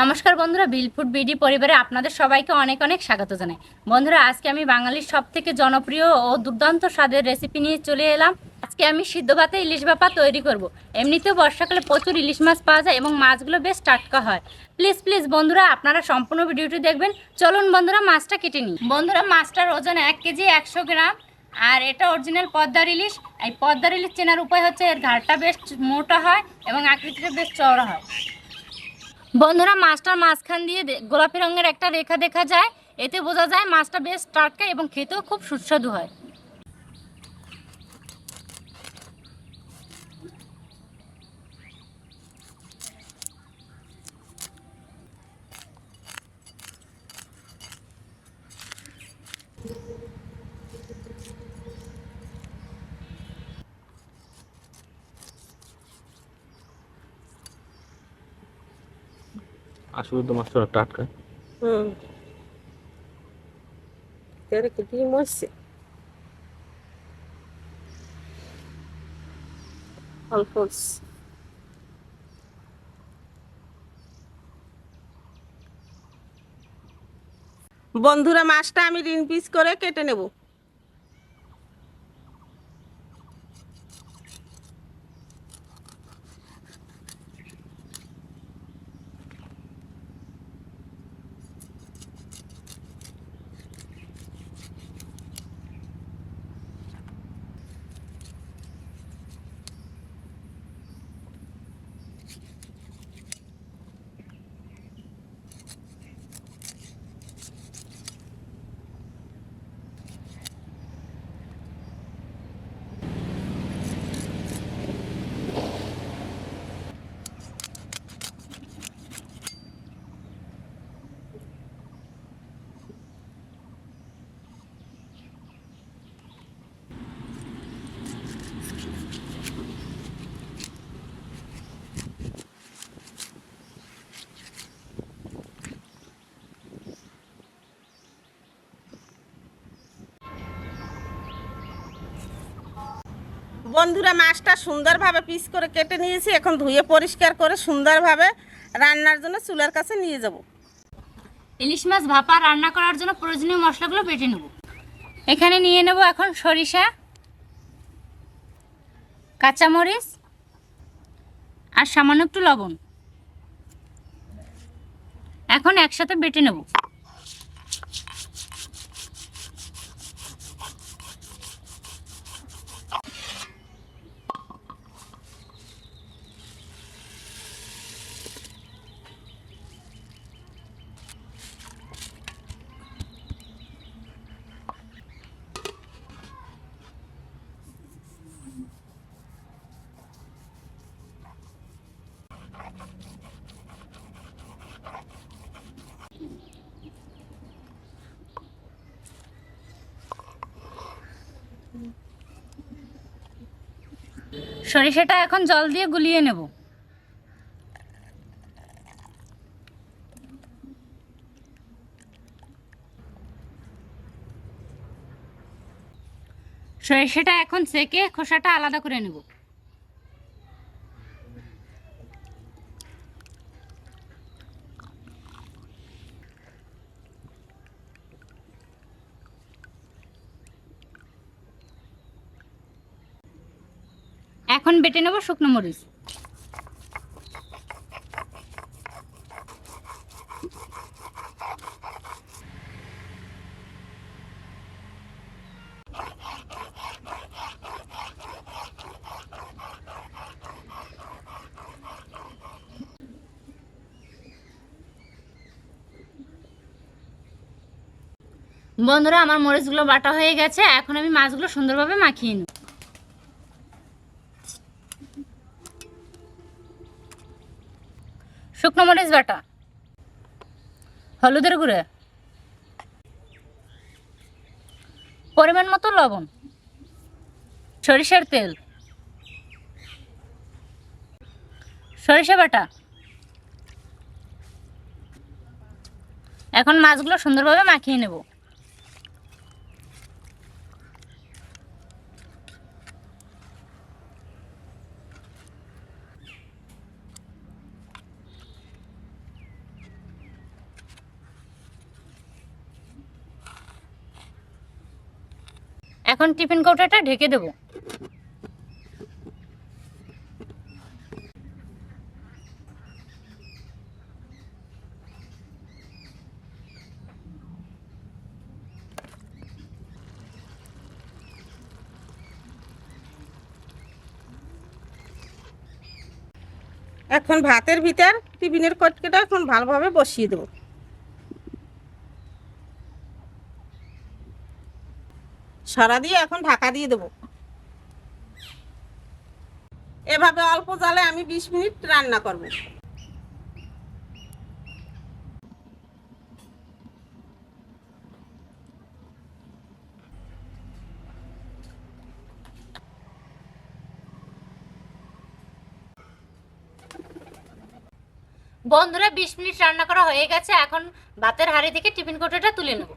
নমস্কার বন্ধুরা বিলফুড বিডি পরিবারে আপনাদের সবাইকে অনেক অনেক স্বাগত জানাই। বন্ধুরা, আজকে আমি বাঙালির সব থেকে জনপ্রিয় ও দুর্দান্ত স্বাদের রেসিপি নিয়ে চলে এলাম। আজকে আমি সিদ্ধ ভাতে ইলিশ ভাপা তৈরি করব। এমনিতেও বর্ষাকালে প্রচুর ইলিশ মাছ পাওয়া যায় এবং মাছগুলো বেশ টাটকা হয়। প্লিজ প্লিজ বন্ধুরা, আপনারা সম্পূর্ণ ভিডিওটি দেখবেন। চলুন বন্ধুরা, মাছটা কেটে নিই। বন্ধুরা, মাছটার ওজন এক কেজি একশো গ্রাম আর এটা অরিজিনাল পদ্মার ইলিশ। এই পদ্মার ইলিশ চেনার উপায় হচ্ছে এর ঘাড়টা বেশ মোটা হয় এবং আকৃতিটা বেশ চওড়া হয়। বন্ধুরা, মাছটার মাঝখান দিয়ে গোলাপি রঙের একটা রেখা দেখা যায়। এতে বোঝা যায় মাছটা বেশ টাটকা এবং খেতেও খুব সুস্বাদু হয়। আসলে তো মাছটা টাটকা। হুম. বন্ধুরা মাছটা আমি রিং পিস করে কেটে নেব। বন্ধুরা মাছটা সুন্দরভাবে পিস করে কেটে নিয়েছি, এখন ধুয়ে পরিষ্কার করে সুন্দরভাবে রান্নার জন্য চুলার কাছে নিয়ে যাব। ইলিশ মাছ ভাপা রান্না করার জন্য প্রয়োজনীয় মশলাগুলো বেটে নেব। এখানে নিয়ে নেব এখন সরিষা, কাঁচামরিচ আর সামান্য একটু লবণ। এখন একসাথে বেটে নেব। সরিষাটা এখন জল দিয়ে গুলিয়ে নেব। সরিষাটা এখন সেকে খোসাটা আলাদা করে নেব। এখন বেটে নেব শুকনো মরিচ। বন্ধুরা, আমার মরিচগুলো বাটা হয়ে গেছে। এখন আমি মাছগুলো সুন্দরভাবে মাখিয়ে নেব। শুকনো মরিচ বাটা। হলুদের গুঁড়ে। পরিমাণ মতো লবণ। সরিষার তেল। সরিষা বাটা। এখন মাছগুলো সুন্দরভাবে মাখিয়ে নেব। এখন টিফিন কৌটাটা ঢেকে দেবো। এখন ভাতের ভিতর টিফিনের কটকেটা এখন ভালোভাবে বসিয়ে দেবো। সরা দিয়ে এখন ঢাকা দিয়ে দেবো। এভাবে অল্প জালে আমি বিশ মিনিট রান্না করব। বন্ধুরা, বিশ মিনিট রান্না করা হয়ে গেছে। এখন ভাতের হাঁড়ি থেকে টিফিন কৌটাটা তুলে নেব।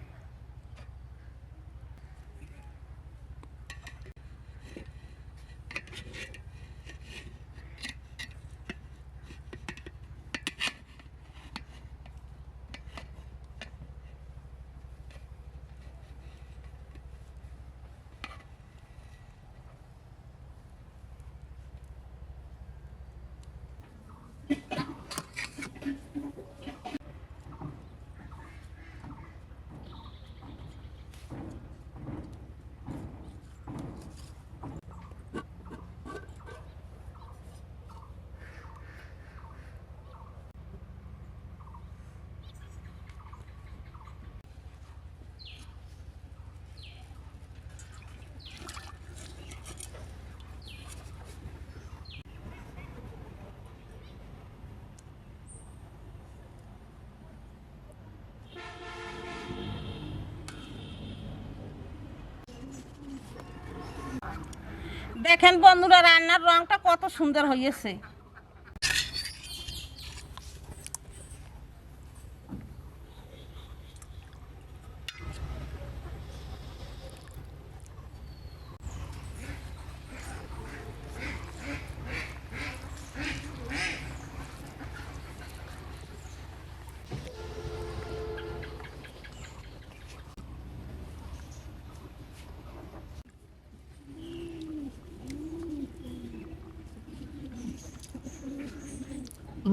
দেখেন বন্ধুরা রান্নার রংটা কত সুন্দর হয়েছে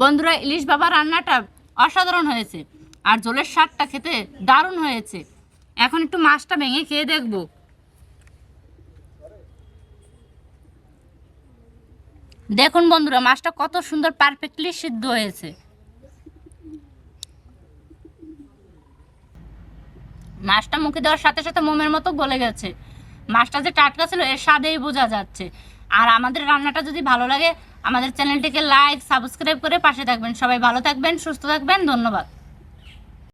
বন্ধুরা, ইলিশ বাবা রান্নাটা অসাধারণ হয়েছে। আর জলের স্বাদটা খেতে দারুণ হয়েছে। এখন একটু মাছটা ভেঙে খেয়ে দেখব। দেখুন বন্ধুরা, মাছটা কত সুন্দর পারফেক্টলি সিদ্ধ হয়েছে। মাছটা মুখে দেওয়ার সাথে সাথে মোমের মতো গলে গেছে। মাছটা যে টাটকা ছিল, এর স্বাদেই বোঝা যাচ্ছে। আর আমাদের রান্নাটা যদি ভালো লাগে আমাদের চ্যানেলটিকে লাইক সাবস্ক্রাইব করে পাশে থাকবেন। সবাই ভালো থাকবেন সুস্থ থাকবেন। ধন্যবাদ।